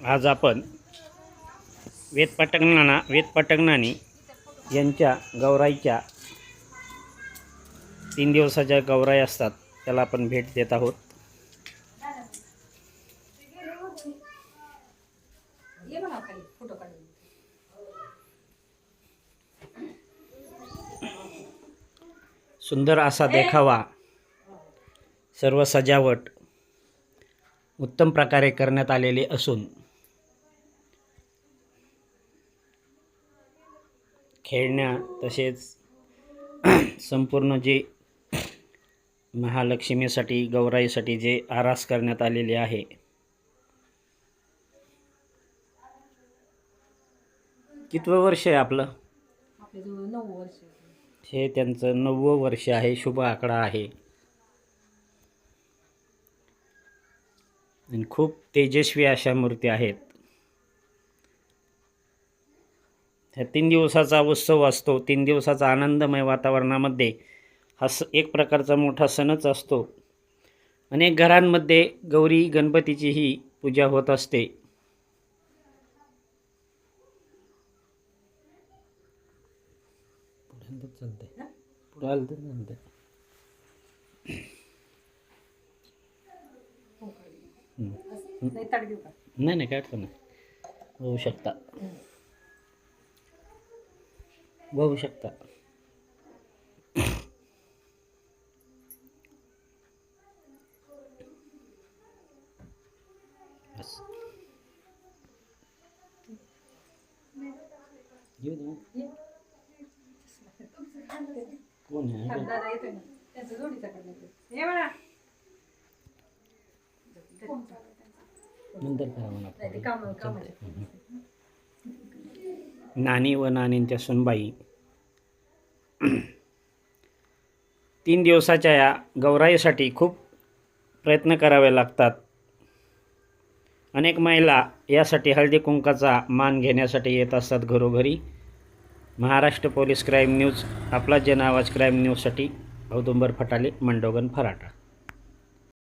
आज आपण वेद पटकनाना वेद यांच्या गौराईच्या तीन दिवसाच्या गौराई असतात त्याला आपण भेट देत आहोत. सुंदर असा देखावा सर्व सजावट उत्तम प्रकारे करण्यात आलेली असून खेळण्या तसेच संपूर्ण जे महालक्ष्मीसाठी गौराईसाठी जे आरास करण्यात आलेले आहे. कितवं वर्ष आहे आपलं? वर्ष हे त्यांचं नववं वर्ष आहे शुभ आकडा आहे. आणि खूप तेजस्वी अशा मूर्ती आहेत. ह्या तीन दिवसाचा उत्सव असतो. तीन दिवसाचा आनंदमय वातावरणामध्ये हा स एक प्रकारचा मोठा सणच असतो. अनेक घरांमध्ये गौरी गणपतीची ही पूजा होत असते. नाही नाही नाही काय अडचण नाही. होऊ शकता. होऊ शकता. कोण नंतर करा म्हणा. नानी व नानींच्या सुनबाई. तीन दिवसाच्या या गौराईसाठी खूप प्रयत्न करावे लागतात. अनेक महिला यासाठी हळदी कुंकाचा मान घेण्यासाठी येत असतात घरोघरी. महाराष्ट्र पोलीस क्राईम न्यूज आपला जन आवाज क्राईम न्यूजसाठी औदुंबर फटाले मंडोगन फराटा.